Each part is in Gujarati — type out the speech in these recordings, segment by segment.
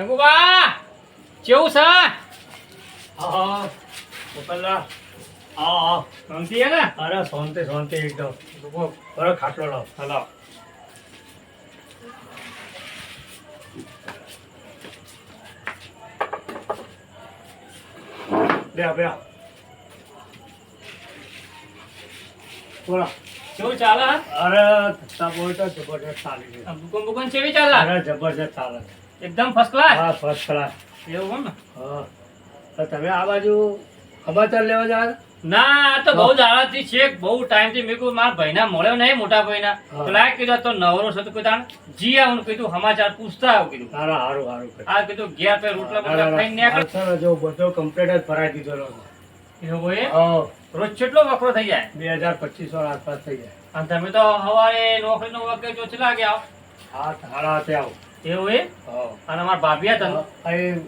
શંકુબા કેવું છે? હા મોકલના હા હા. શાંતિ હે ને? અરે શાંતિ શાંતિ એકદમ. બરો ખાટલો લાવ. હલો. બે બે બોલો. કેવું ચાલે? અરે ધક્કા બોલ તો જબરજસ્ત ચાલી છે. આ દુકાન બુકાન કેવી ચાલે? અરે જબરજસ્ત ચાલે છે. એકદમ ફર્સ્ટ ક્લાસ હા ફર્સ્ટ ક્લાસ એવું ને? હા. તો તમે આ બાજુ સમાચાર લેવા જાવ? ના આ તો બહુ દાડાથી છે. બહુ ટાઈમથી મેં કીધું મારા ભાઈના મળ્યો નહીં મોટા ભાઈના. તો કીધું તો નવરો છે. તો કીધું જી આવું કીધું સમાચાર પૂછતા આવું કીધું. સારું સારું સારું આ કીધું ગયા પે રોટલા ના, ના, બોટલા ખાઈને ને જો બધો કમ્પ્લીટ જ ભરાઈ દીધેલો છે. એવું એ? રોજ કેટલો વકરો થઈ જાય? બે હજાર પચીસો આસપાસ થઈ જાય. અને તમે તો સવારે નોકરીનો વખતે જો ચલા ગયા હા? સારા હાથે આવો. એવું એ અને અમારા ભાભી હતા ને, અહીં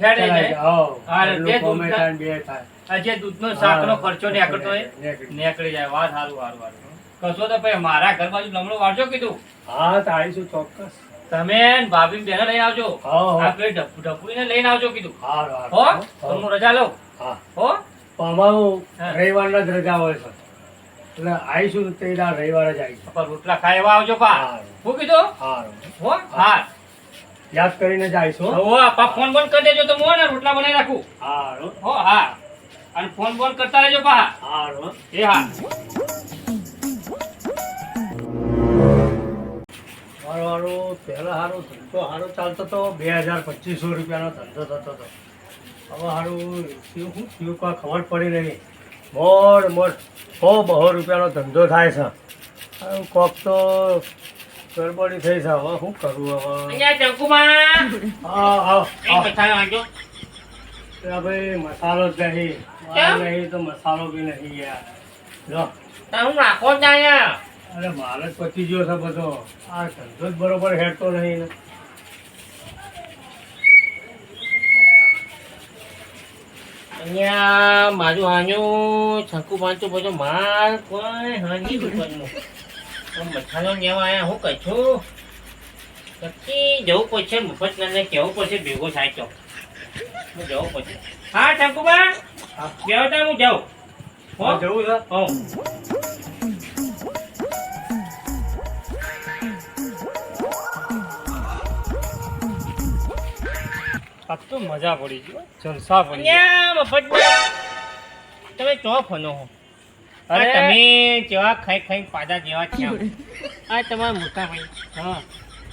હેડે ચલાય જાય. છે. હા. હા, એમનું તે કોમે દૂધના- થાય ને જે દૂધનો શાકનો ખર્ચો નીકળતો નીકળી. જાય વાત સારું સારું સારું કશો તો ભાઈ મારા ઘર બાજુ લમણો વાળજો કીધું હા તો આવીશું ચોક્કસ તમે ને ભાભી બેને લઈ આવજો હા. આ ને લઈને આવજો કીધું હા. હો હા. રજા લો હા. હો અમારું. રવિવારના જ રજા હોય છે એટલે આવીશું તે રવિવારે જ આવીશું પણ રોટલા એવા આવજો પા. શું કીધું? સારું હો? હા યાદ કરીને જ આવીશું હો. હો પા ફોન બંધ કરી દેજો તો હું ને રોટલા બનાવી રાખું. હા હો હા અને ફોન બોન કરતા રહેજો પા. હારું, એ હા મારો હારો પહેલા હારો ધંધો હારો ચાલતો હતો બે હજાર પચીસો રૂપિયાનો ધંધો થતો હતો. હવે હારું શું શું ખબર પડી નહીં. મોડ મોર સો બહો રૂપિયાનો ધંધો થાય છે. કોક તો ગડબડી થઈ છે. હવે શું કરવું હવે? હા હા ભાઈ મસાલો જ નહીં. નહીં તો મસાલો બી નહીં યાર. જો હું નાખો જ અરે જ પતી ગયો છે બધો. આ ધંધો જ બરોબર હેડતો નહીં ને. અહીંયા મારું હાન્યું છંકુ પાંચું બધો માલ કોઈ હાની દુકાનનો તો મઠાનો લેવા આયા હું કહું છું? પછી જવું પડશે મફત કહેવું કેવું પડશે ભેગો થાય તો. હું જવું પડશે. હા છંકુબા બેવતા હું જાઉં. હો? હા, જવું છે. હો. આ તો મજા પડી ગયો જલસા પડી ગયા. મફત તમે ચો ફનો હો. અરે. તમે જેવા ખાઈ ખાઈ પાદા જેવા છો આ તમારા મોટા ભાઈ. હા.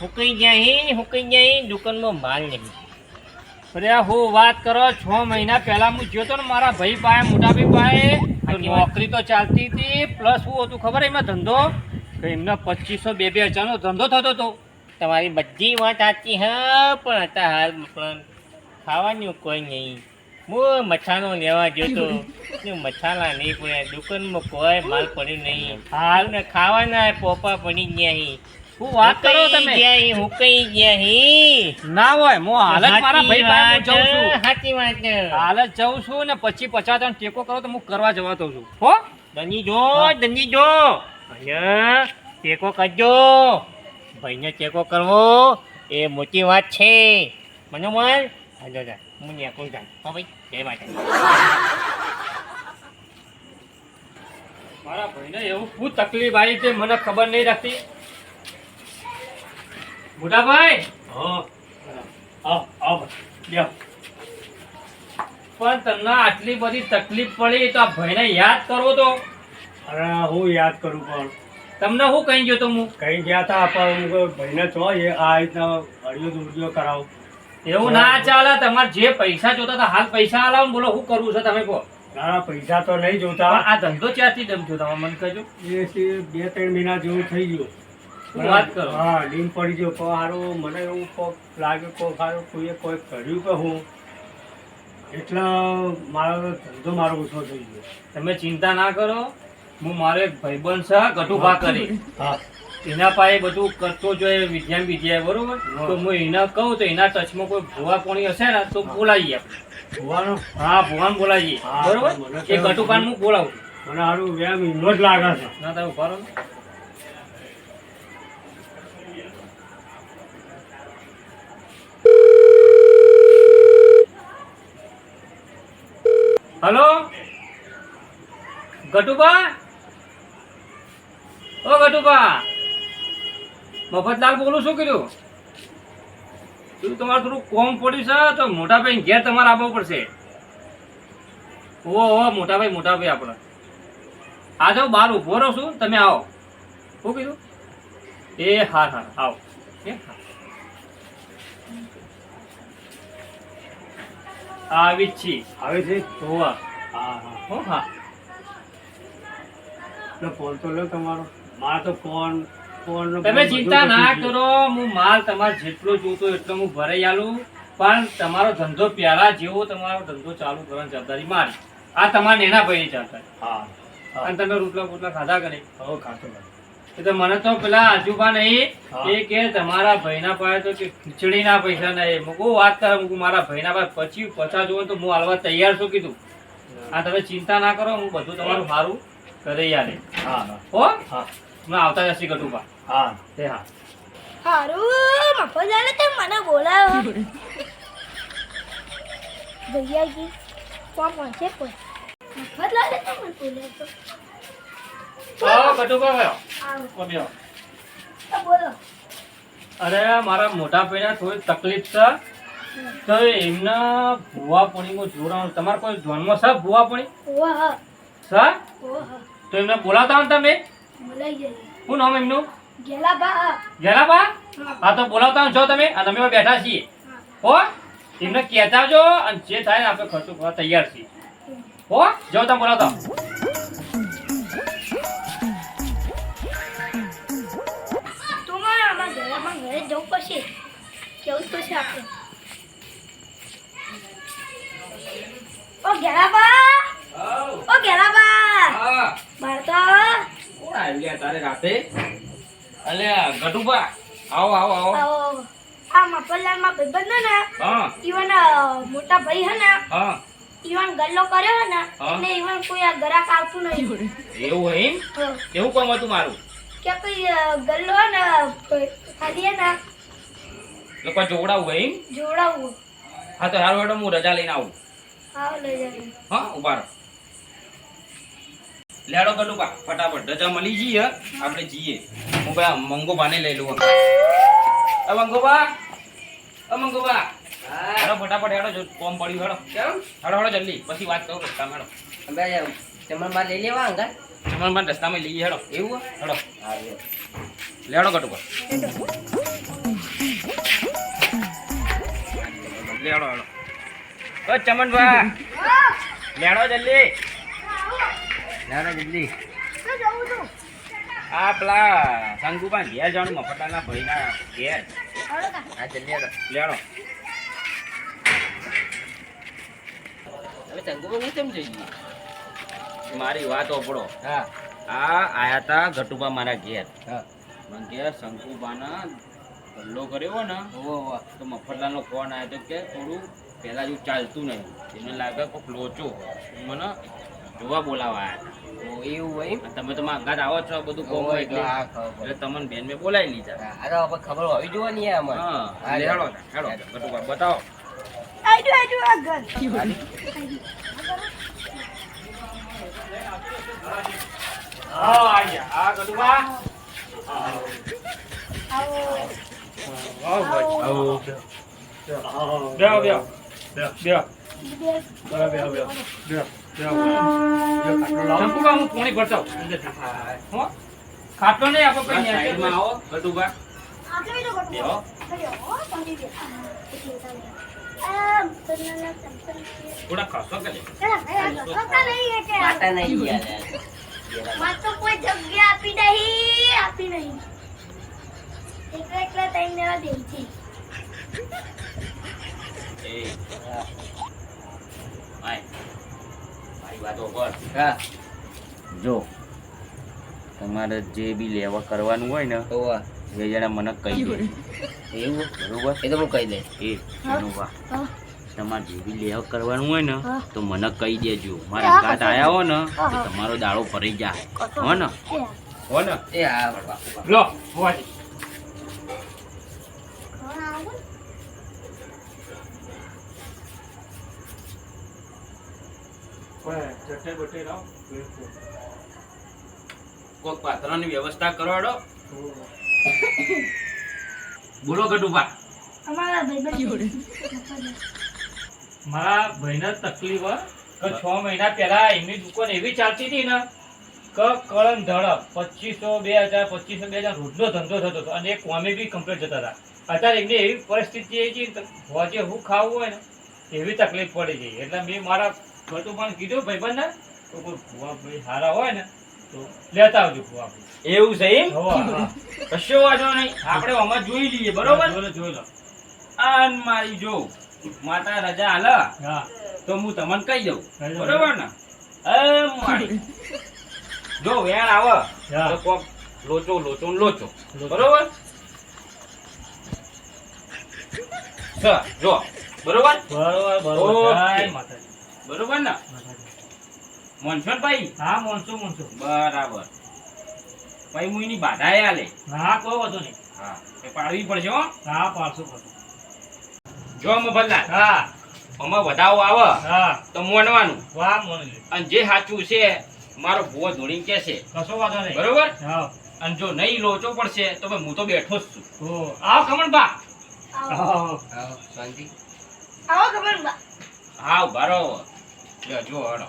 હુકઈ જાય હી હુકઈ જાય દુકાનમાં માલ નહીં. અરે હું વાત કરો છ મહિના પહેલા હું જોતો ને મારા ભાઈ પાસે મોટા ભાઈ પાસે નોકરી તો ચાલતી હતી પ્લસ હું હતું ખબર એમાં ધંધો? કે એમનો પચીસો બે બે હજારનો ધંધો થતો હતો. તમારી બધી વાત સાચી હા પણ હતા હાલ પણ ખાવાનું કોઈ નહીં. હું મચ્છાનો લેવા ગયો તો ને નહીં પડ્યા. દુકાનમાં કોઈ માલ પડ્યો નહીં. હાલ ને ખાવાના પોપા પડી ગયા હી. હું વાત કરો તમે? ગયા હી કઈ ગયા હી? ના હોય હું હાલ જ મારા ભાઈ પાસે જઉં છું. સાચી વાત. હાલ જ જઉં છું ને પછી પચાસ જણ ટેકો કરો તો હું કરવા જવા દઉં છું. હો? દંડી જો દંડી જો. ટેકો કરજો. ભાઈને ટેકો કરવો એ મોટી વાત છે. મનોમન હાલો જા હું નેકું જાય હો ભાઈ જય માતા મારા ભાઈને એવું શું તકલીફ આવી છે મને ખબર નહીં રાખતી. મોટા ભાઈ. પણ તમને આટલી બધી તકલીફ પડી તો આ ભાઈને યાદ કરવો તો. અરે હું યાદ કરું પણ. તમને હું કહી ગયો તો હું? કઈ ગયા હતા પણ હું કહું, ભાઈને એ આ રીતના અડિયો દુડિયો કરાવો. એવું ના ચાલે તમારે જે પૈસા જોતા હતા હાલ પૈસા આલાવો બોલો શું કરવું છે તમે કહો. તારા પૈસા તો નહીં જોતા. આ ધંધો ક્યાંથી દમજો તમે મને કહેજો. એ બે ત્રણ મહિના જેવું થઈ ગયું. વાત કરો? હા ડીમ પડી ગયો પણ હારું મને એવું કોક લાગ્યું કોક હારું કોઈએ કોઈ કર્યું કે હું? એટલે મારો ધંધો મારો ઓછો થઈ ગયો. તમે ચિંતા ના કરો હું મારો એક ભાઈબંધ છે ગટુભા કરી. હા. એના પાસે બધું કરતો જોઈએ વિદ્યા વિદ્યા બરોબર? તો હું એના કહું તો એના ટચમાં કોઈ ભુવા કોણી હશે ને તો બોલાવીએ આપણે. હા ભુવાન બોલાવીએ. બરોબર? એ કટુકાન હું બોલાવું. મને સારું વ્યામ એનો જ લાગે છે. ના તમે ફરો હલો? ગટુબા? ઓ ગટુબા? મફતલાલ બોલું શું કર્યું? શું તમારે થોડું કોમ પડ્યું છે? તો મોટાભાઈ ઘેર તમારે આવવું પડશે. ઓ હો મોટાભાઈ મોટાભાઈ આપણે. આ જાઓ બહાર ઊભો રહો છું તમે આવો. શું કીધું એ હા હા આવો. આવી છીએ આવે છે? હોવા હા હા. હો હા. ફોન તો લો તમારો. મારો તો ફોન તમે ચિંતા ના કરો હું માલ તમારે જેટલો જોતો એટલો હું ભરાઈ આલું. પણ તમારો ધંધો પ્યારા જેવો તમારો ધંધો ચાલુ કરવાની જવાબદારી મારી. આ તમારા નેના ભાઈની જવાબદારી. હા હા. અને તમે રોટલા બોટલા ખાધા કરે હવે ખાતો ભાઈ તો મને તો પેલા આજુબા નહીં. એ કે તમારા ભાઈના પાસે તો કે ખીચડીના પૈસા નહીં. હું કહું વાત કરે હું કહું મારા ભાઈના પાસે પછી પચાસ જોવો તો હું હાલવા તૈયાર છું કીધું. આ તમે ચિંતા ના કરો હું બધું તમારું સારું કરી યાર હા હા. હો? હા. આવતા જશે ગટુબા હા. હારું મફત તે મને બોલાવો ભૈયાજી કોણ કોઈ? તે મને બોલાવો આવો આવો બોલો. અરે મારા મોટા ભાઈને થોડી તકલીફ છે. તો એમના ભૂવા પણીમાં જોડાણ. તમારે કોઈ જન્મ છે ભૂવા પણી? ઓહ. તો એમને બોલાવતા ને તમે? બોલાઈ જઈએ શું નામ એમનું? ગેલા બા ગેલાબા? હા. તો બોલાવતા છો તમે. અને અમે બેઠા છીએ. હો. એમને કહેતા જો અને જે થાય ને આપણે ખર્ચો કરવા તૈયાર છીએ. હો? જો તમે બોલાવતા. જવું પડશે? કેવું પડશે આપણે? ઓ ગેલા બા ઓ ગેલા બા બાર તો કોણ આવી ગયા તારે રાતે? અલ્યા ગટુબા આવો આવો આવો. આવો આ મફતલાલમાં ભાઈબંધ ને હા. ઈવન મોટા ભાઈ હે ને હા. ઈવન ગલ્લો કર્યો હે ને હા. એટલે ઈવન કોઈ આ ગરાક આવતું નહીં. એવું હા. એવું કોમ હતું મારું? કે કોઈ ગલ્લો હે ને ખાલી હે ને લોકો જોવડાવું હોય એમ? જોડાવવું હા તો હારું હેડો હું રજા લઈને આવું. હા લઈ જાય હા ઊભા રહો. લેડો ગલુબા ફટાફટ રજા મળી જઈએ આપણે જઈએ. હું ભાઈ મંગો ભાને લઈ લઉં અ મંગોબા અ મંગોબા હેડો ફટાફટ હેડો જો કોમ પડ્યું હેડો. કેમ? હેડો હેડો જલ્દી. પછી વાત કરું રસ્તા હેડો. અમે તમારે બાર લઈ લેવા અંગા તમારે બાર રસ્તામાં લઈએ હેડો. એવું હેડો. લેડો ગટુબા લેડો હેડો ઓ ચમનભા. લેડો જલ્દી. છું આ પેલા શંકુબા ઘેર જવાનું મફતલાલના ભાઈના ઘેર. હા જલ્દી લેડો હવે ચંગુમાં કેમ જઈએ મારી વાત ઓપડો હા. આ આયા તા ગટુબા મારા ઘેર. હા. મને ઘેર શંકુબાના ગલ્લો કર્યો ને તો મફતલાલનો ફોન આવ્યો તો કે થોડું પહેલાં જેવું ચાલતું નહીં. એને લાગે કોઈક લોચો. મને જોવા બોલાવા આવ્યા એવું હોય એમ? તમે તો અંગાત આવો છો બધું કોમ એટલે. એટલે હા ખબર. એટલે તમને બેન મેં બોલાવી લીધા. આ તો આપણે ખબર હોવી જોઈએ ને અમારે. હા હેડો હેડો. બતાવો. આયા. આ આવો. આવો. બેહો બેહો. બેહો. લાવો શંકુબા હું પોણી ભરતા આવું અંદરથી. હો? ખાટલો નહીં આપો કઈ સાઈડમાં આવો. થોડા ખસો કે. માતા નહીં યાર. તો કોઈ જગ્યા આપી નહીં આપી નહીં. એકલા એકલા દે છે. એ ભાઈ મારી વાત ઓગળ હા. જો તમારે જે બી લેવા કરવાનું હોય ને તો એ જણા મને કહી દે. એવું? બરોબર? એ તો હું કહી દે. એ તમારે જે બી લેવા કરવાનું હોય ને તો મને કહી દેજો. મારા હા, આવ્યા હો. ને તો તમારો દાડો ફરી જાય. હો. ને? હો. ને? એ હા બાપા લો હોવાજી કોણ આવું? કોઈ જટે બટે કોક પાત્રની વ્યવસ્થા કરો બોલો ગટુભા અમારા મારા ભાઈને તકલીફ કે છ મહિના પહેલા એમની દુકાન એવી ચાલતી હતી ને કે કળન ધડક પચીસો બે હજાર પચીસો બે હજાર રોજનો ધંધો થતો હતો. અને એ કોમે બી કમ્પ્લીટ જતા હતા. અત્યારે એમની એવી પરિસ્થિતિ એ છે હોજે હું ખાવું હોય ને એવી તકલીફ પડી ગઈ. એટલે મેં મારા બધું પણ કીધું ભાઈબંધને તો કોઈ ભુવા ભાઈ સારા હોય ને તો લેતા આવજો ભુવા એવું છે એમ? કશો વાંધો નહીં. આપણે આમાં જોઈ લઈએ બરોબર? જોઈ લો આન મારી જો માતા રજા હાલ હા. તો હું તમને કહી દઉં. બરોબર ને? મારી. જો વેણ આવે. તો કોક લોચો લોચો લોચો. બરોબર? જો. બરોબર? બરોબર બરોબર. માતાજી. બરોબર ને? માતાજી. મોનસોનભાઈ હા મોનસો મોનસો બરાબર. ભાઈ હું એની બાધાએ આલે હા કોઈ વધુ નહીં. હા એ પાડવી પડશે હો. હા પાડશું પાડશું. જો મફતલાલ હા. આમાં વધાવો આવે હા. તો મોનવાનું. વાહ મોની અને જે સાચું છે મારો ભૂવો ધોળી કે છે. કશો વાંધો નહીં. બરોબર? હા. અને જો નહીં લોચો પડશે તો હું તો બેઠો જ છું. આવો કમણ બા. આવો. શાંતિ. આવો ખબર બા. હા બારો જો જો હડો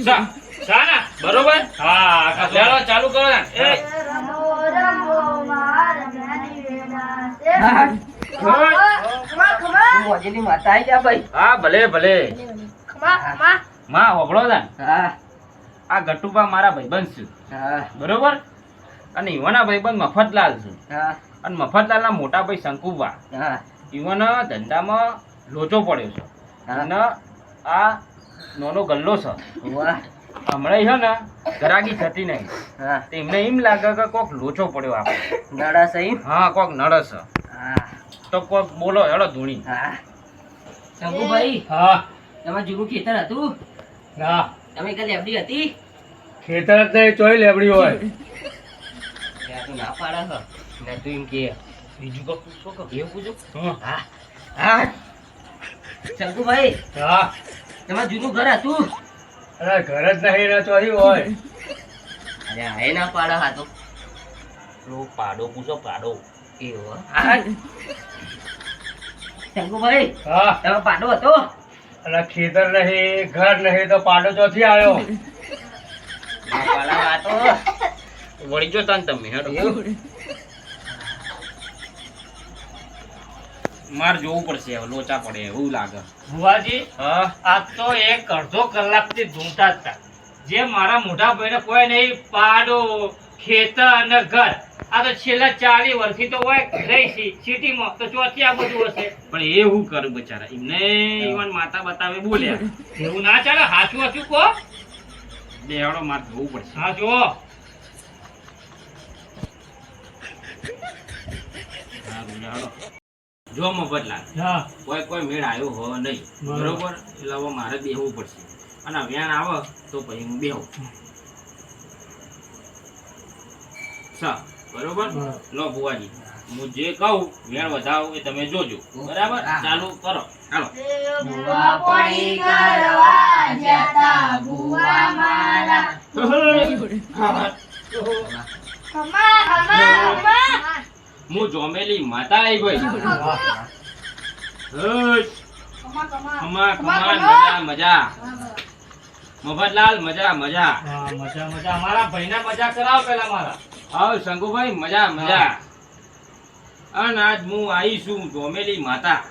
સા શાના? બરોબર? હા કશો ચાલો ચાલુ કરો ને એ. રમો રમો મારા જ્ઞાની વેલા છે હા. ખમા ખમા હા ભલે ભલે. ખમા ખમા માં હોભળો ને આ ગટુબા મારા ભાઈબંધ છે. બરોબર? અને યુવાના ભાઈબંધ મફતલાલ છે. અને મફતલાલના મોટા ભાઈ શંકુબા યુવાના ધંધામાં લોચો પડ્યો છે. અને આ નાનો ગલ્લો છે. હમણાં છે ને ગરાગી થતી નહીં. તો એમને એમ લાગે કે કોક લોચો પડ્યો આપણે. હા કોક નડસ તો કોક બોલો હેડો ધૂણી. શંકુભાઈ હા. તમારે જૂનું ખેતર હતું? ના. તમે કાલે લેબડી હતી? ખેતર જ નહીં ચોય લેબડી હોય. તું ના પાડે છે ને તું એમ કે બીજું કોક પૂછો કે એવું પૂછું? હા. હા. શંકુભાઈ હા. તમારે જૂનું ઘર હતું? અરે ઘર જ નહીં રહેતો અહીં હોય. અરે હા ના પાડો હા તો. પાડો પૂછો પાડો. એવો હા? શંકુભાઈ હા. તમે પાડો હતો? અરે ખેતર નહીં ઘર નહીં તો પાડો ચોથી આવ્યો. ના વાતો હા. તો વળી જો તને તમે હેડો માર જોવું પડશે હવે લોચા પડે એવું લાગે. ભુવાજી આ તો એક અડધો કલાકથી ધૂમતા હતા. જે મારા મોટા ભાઈને કોઈ નહીં પાડો ખેતર અને ઘર. આ તો છેલ્લા ચાલીસ વર્ષથી તો હોય રહી સિટીમાં. તો ચોથી આ બધું હશે. પણ એ હું કરું બચારા? એમને ઈવન માતા બતાવે બોલ્યા. એવું ના ચાલે હાચું હાચું કહો. બે હેડો માર જોવું પડશે. હા જુઓ. સારું હેડો જો મફતલાલ લાગે. કોઈ કોઈ મેળ આવ્યો હો નહીં. બરોબર. એટલે હવે મારે બેહવું પડશે. અને વ્યાન આવે તો પછી હું બેહું. સા બરોબર. લો ભુવાજી હું જે કહું વેણ વધાવો એ તમે જોજો. બરાબર? ચાલુ કરો. ચાલો કરવા જતા બુવા મારા ખમા ખમા ખમા હું જોમેલી માતા આવી ભાઈ કમા ખમા મજા મજા. મફતલાલ મજા મજા. મજા મજા. મારા ભાઈને મજા કરાવો પેલા મારા. આવ શંકુભાઈ મજા મજા. અને આજ હું આવી છું જોમેલી માતા.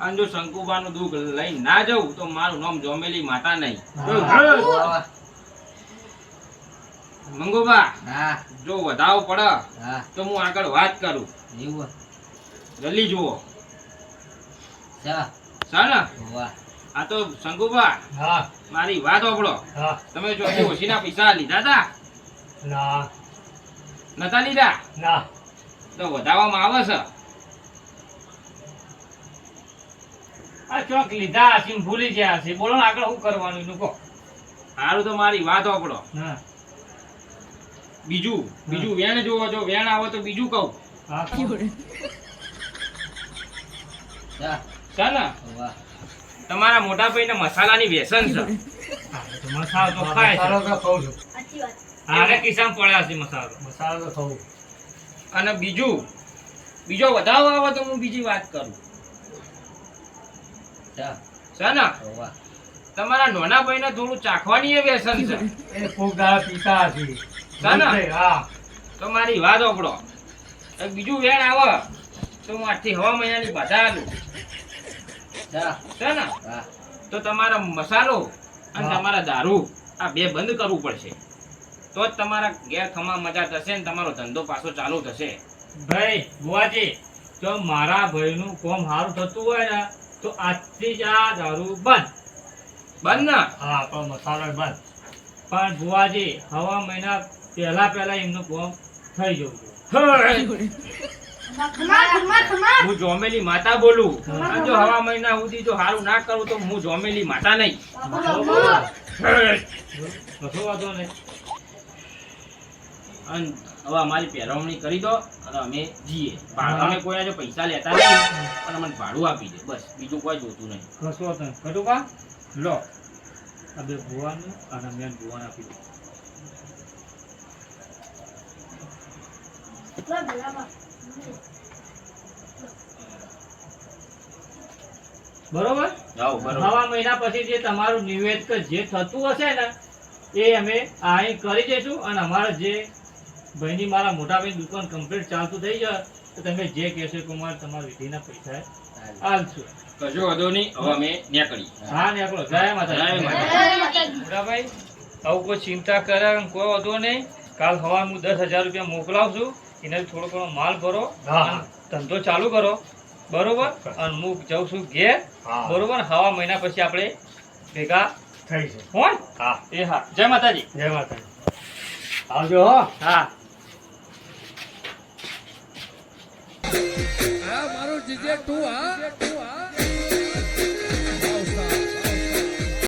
અને જો શંકુબાનું દુઃખ લઈને ના જવું તો મારું નામ જોમેલી માતા નહીં. મંગુબા હા. જો વધાવો પડે હા. તો હું આગળ વાત કરું. એવું જલ્દી જુઓ. ચા ચાલે? વાહ આ તો શંકુબા હા. મારી વાત ઓપડો હા. તમે જો ઓછીના પૈસા લીધા હતા ના. નતા લીધા? ના. તો વધાવવામાં આવે છે. આ ચોક લીધા હશે ભૂલી ગયા હશે. બોલો આગળ શું કરવાનું એનું કહો. સારું તો મારી વાત ઓપડો હા. બીજું બીજું વેણ જોવો જો વેણ આવે તો બીજું કહું. હા તમારા મોટા ભાઈ ને મસાલાની વ્યસન છે. મસાલો તો ખાય છે. હારે કિસ્સામાં પડ્યા છે મસાલો. મસાલો તો ખાઉં. અને બીજું બીજો વધારો આવે તો હું બીજી વાત કરું. ના. ને હોવા તમારા નાના ભાઈને થોડું ચાખવાની એ વ્યસન છે. એ કોક દાળ પીતા ના, ના. હા. તો મારી વાત ઓપડો બીજું વેણ આવે તો હું આજથી હવા મહિનાની બધા આલું છે ને? તો તમારા મસાલો અને તમારા દારૂ આ બે બંધ કરવું પડશે. તો જ તમારા ઘેર ખમા મજા થશે ને તમારો ધંધો પાછો ચાલુ થશે. ભાઈ બુવાજી જો મારા ભાઈનું કોમ સારું થતું હોય ને તો આજથી જ આ દારૂ બંધ. બંધ ને? હા પણ મસાલો બંધ. પણ બુવાજી હવા મહિના પહેલા પહેલા એમનું કોમ થઈ જવું હું. જોમેલી માતા બોલું. જો હવા મહિના સુધી જો સારું ના કરું તો હું જોમેલી માતા નહીં. કશો વાંધો નહીં. અને હવે અમારી પહેરવણી કરી દો અને અમે જઈએ. ભાડું અમે કોઈ આજે પૈસા લેતા નહીં પણ અમને ભાડું આપી દે. બસ બીજું કોઈ જોતું નહીં. કશો વાંધો નહીં. કા લો. આ બે ભુવાનું અને મેન ભુવાન આપી દો બરોબર? નવા મહિના પછી જે તમારું નિવેદક જે થતું હશે ને એ અમે અહીં કરી દઈશું અને અમારા જે ભાઈની મારા મોટા ભાઈ દુકાન કમ્પ્લીટ ચાલતું થઈ જાય તો તમે જે કહેશો કુમાર તમારા વિધિના પૈસા આલશું. કશો વાંધો નહીં હવે અમે નીકળી હા ને આપણો જય માતા જય માતા. મોટાભાઈ આવું કોઈ ચિંતા કરે કોઈ વાંધો નહીં. કાલ હવા હું દસ હજાર રૂપિયા મોકલાવું છું એનાથી થોડો ઘણો માલ ભરો ધંધો ચાલુ કરો. બરોબર? અને હું જઉં છું ઘેર. હા. બરોબર? હવા મહિના પછી આપણે ભેગા થઈ છે હોન? હા. એ હા. જય માતાજી. જય માતાજી. આવજો હો. હા. આ મારું જીજે તું હા.